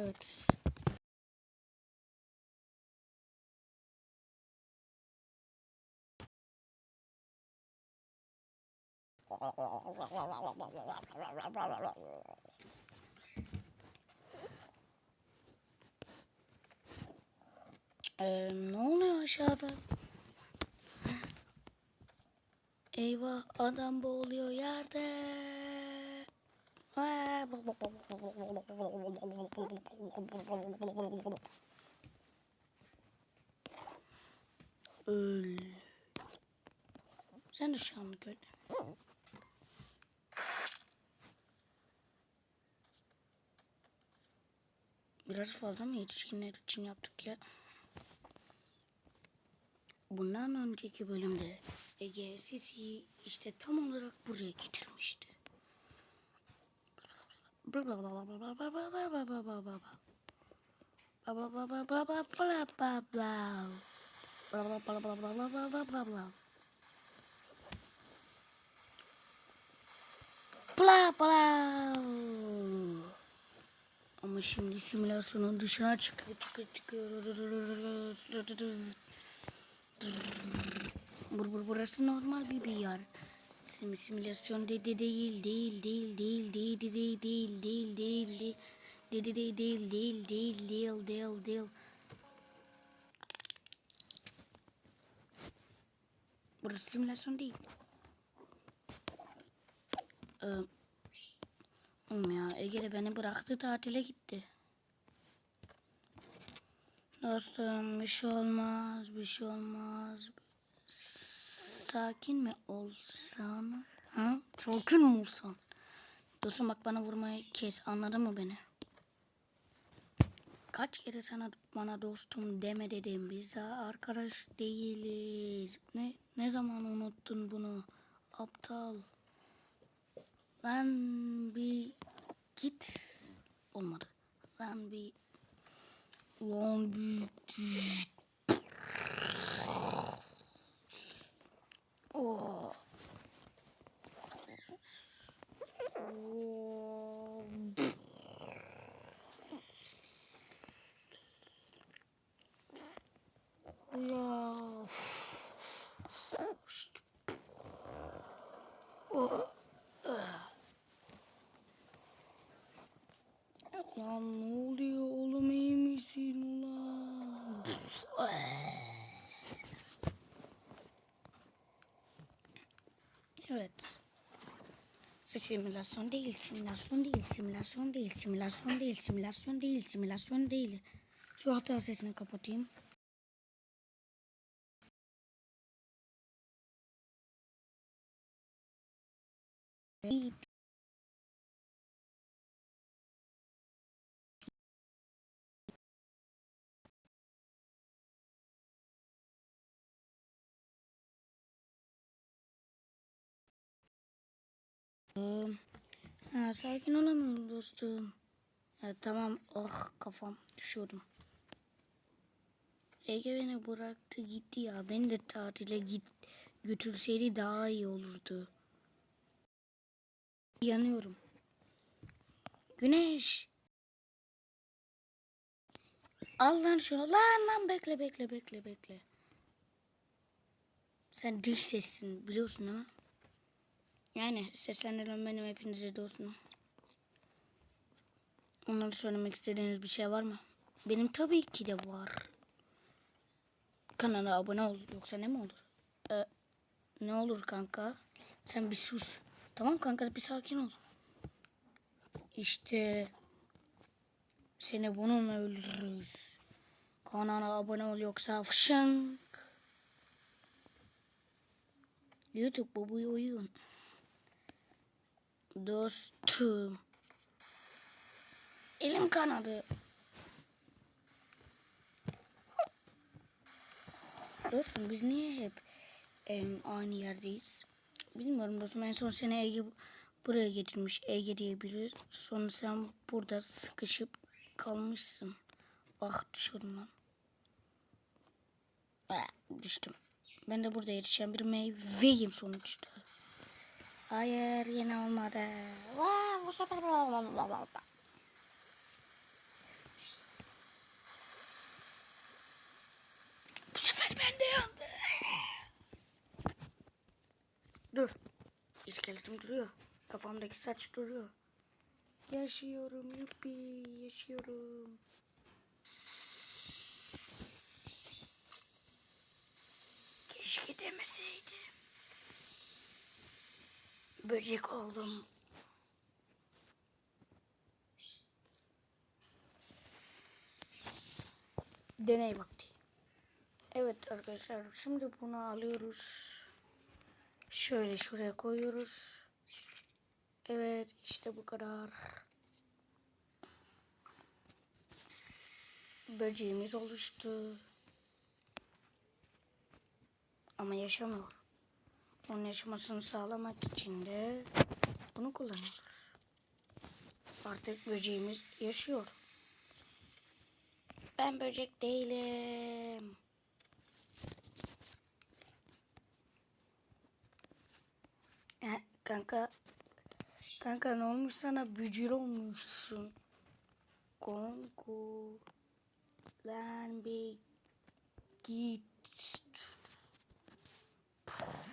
Evet. Ee, ne oluyor aşağıda? Eyvah adam boğuluyor yerde. Öl. Sen de şu anlık öl. Biraz fazla mı yetişkinler için yaptık ya? Bundan önceki bölümde Ege sizi işte tam olarak buraya getirmişti. Bla bla. Ama şimdi simülasyonun dışına çıkıyor çıkıyor çıkıyor. Bur bur burası normal bir bir yer. Sim simülasyon de de değil değil değil değil değil değil değil değil değil değil de de de değil değil değil değil değil değil. Burası simülasyon değil. Ee, ya Ege de beni bıraktı tatile gitti. Dostum bir şey olmaz bir şey olmaz. Sakin mi olsan? Ha? Sakin mi olsan? Dostum bak bana vurmayı kes anladın mı beni? Kaç kere sana bana dostum deme dedim. Biz daha arkadaş değiliz. Ne ne zaman unuttun bunu? Aptal. Ben bir git olmadı. Ben bir Lan bir Oo. Oo. Ya. Simülasyon değil, simülasyon değil, simülasyon değil, simülasyon değil, simülasyon değil, simülasyon değil. Şu hata sesini kapatayım. Ha, sakin olamıyorum dostum. Ya, tamam. Oh kafam düşüyordum. Ege beni bıraktı gitti ya. Beni de tatile git götürseydi daha iyi olurdu. Yanıyorum. Güneş. Al lan şunu. Lan lan bekle bekle bekle bekle. Sen dış sessin biliyorsun değil mi? Yani seslendiren benim hepinize dostum. Onları söylemek istediğiniz bir şey var mı? Benim tabii ki de var. Kanala abone ol. Yoksa ne mi olur? Ee, ne olur kanka? Sen bir sus. Tamam kanka bir sakin ol. İşte seni bununla öldürürüz. Kanala abone ol yoksa fışınk. YouTube babayı oyun. Dostum. Elim kanadı. Dostum biz niye hep em, aynı yerdeyiz? Bilmiyorum dostum en son seni Ege buraya getirmiş. Ege diyebilir. Sonra sen burada sıkışıp kalmışsın. Ah lan. Ah, düştüm. Ben de burada yetişen bir meyveyim sonuçta. Hayır yine olmadı. Vaa bu sefer Bu sefer ben de yandı. Dur. İskeletim duruyor. Kafamdaki saç duruyor. Yaşıyorum yuppi yaşıyorum. Keşke demeseydim. Böcek oldum. Deney vakti. Evet arkadaşlar şimdi bunu alıyoruz. Şöyle şuraya koyuyoruz. Evet işte bu kadar. Böceğimiz oluştu. Ama yaşamıyor. Onun yaşamasını sağlamak için de bunu kullanıyoruz. Artık böceğimiz yaşıyor. Ben böcek değilim. Eh, kanka kanka ne olmuş sana bücür olmuşsun. Konku lan bir git. Hop.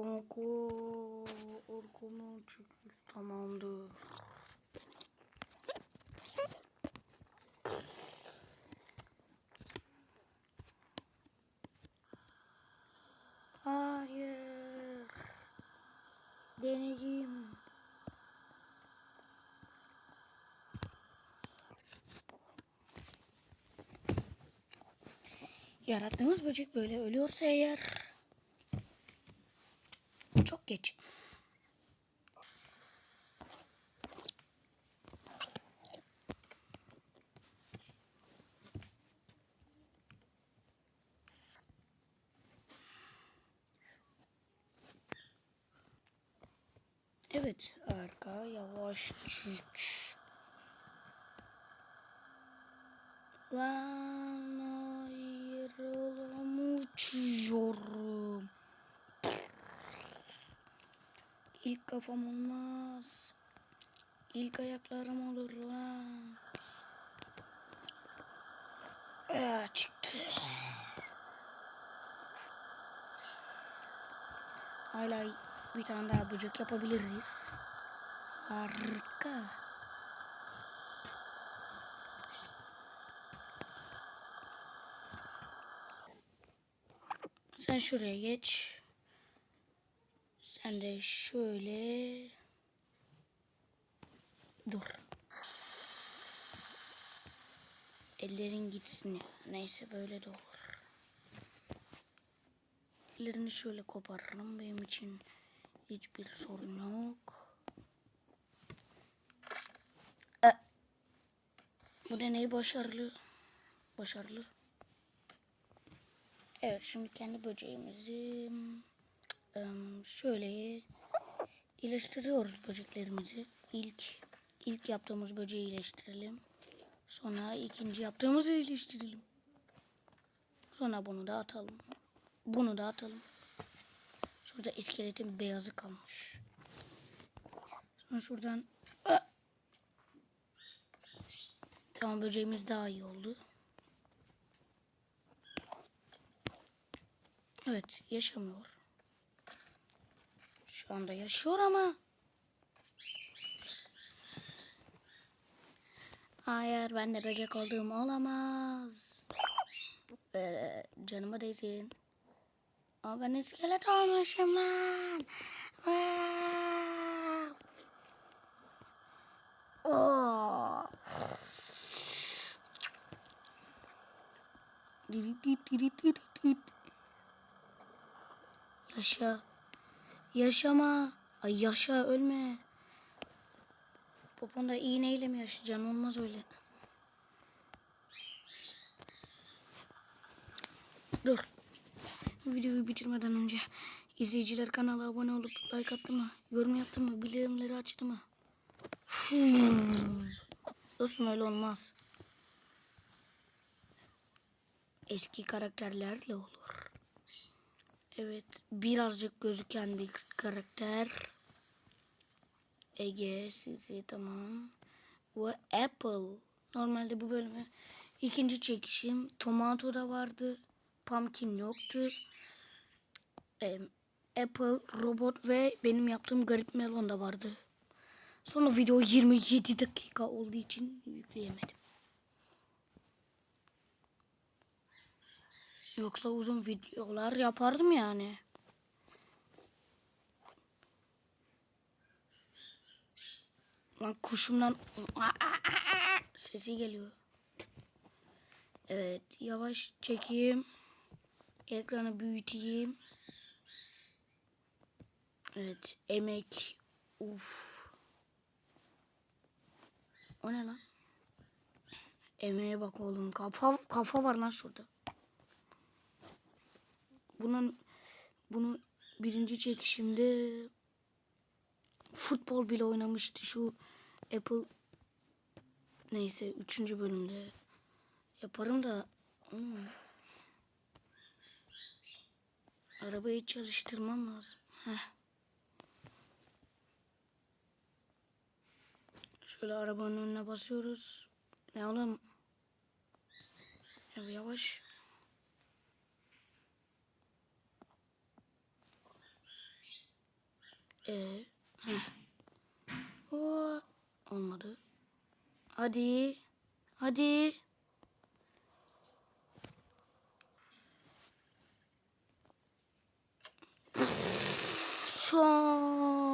Konku orkumu çekil tamamdır. Hayır. Deneyim. Yarattığımız böcek böyle ölüyorsa eğer geç. Evet arka yavaş çık. Lan ayrılalım İlk kafam olmaz. İlk ayaklarım olur lan. Aa, çıktı. Hala bir tane daha böcek yapabiliriz. Harika. Sen şuraya geç. Sen de şöyle dur. Ellerin gitsin. ya. Neyse böyle de olur. Ellerini şöyle koparırım. Benim için hiçbir sorun yok. E, bu deneyi başarılı. Başarılı. Evet şimdi kendi böceğimizi şöyle iyileştiriyoruz böceklerimizi. İlk ilk yaptığımız böceği iyileştirelim. Sonra ikinci yaptığımızı iyileştirelim. Sonra bunu da atalım. Bunu da atalım. Şurada iskeletin beyazı kalmış. Sonra şuradan Ah! Tamam böceğimiz daha iyi oldu. Evet yaşamıyor. Şu anda yaşıyor ama. Hayır ben de böcek olduğum olamaz. Ee, canıma değsin. Ama ben iskelet olmuşum lan. Oh. Dirit dit dirit dirit dit. Yaşa. Yaşama. Ay yaşa ölme. Poponda iğneyle mi yaşayacaksın? Olmaz öyle. Dur. Videoyu bitirmeden önce izleyiciler kanala abone olup like attı mı? Yorum yaptı mı? Bildirimleri açtı mı? Hmm. Dostum öyle olmaz. Eski karakterlerle olur. Evet. Birazcık gözüken bir karakter. Ege, sizi tamam. Ve Apple. Normalde bu bölümü ikinci çekişim. Tomato da vardı. Pumpkin yoktu. Apple, robot ve benim yaptığım garip melon da vardı. Sonra video 27 dakika olduğu için yükleyemedim. Yoksa uzun videolar yapardım yani. Lan kuşumdan sesi geliyor. Evet yavaş çekeyim. Ekranı büyüteyim. Evet emek. Uf. O ne lan? Emeğe bak oğlum. Kafa, kafa var lan şurada. Bunun bunu birinci çekişimde futbol bile oynamıştı şu Apple neyse üçüncü bölümde yaparım da hmm. arabayı çalıştırmam lazım. Heh. Şöyle arabanın önüne basıyoruz. Ne oğlum? Ya yavaş. Ee. Oo, olmadı. Hadi. Hadi. Şu an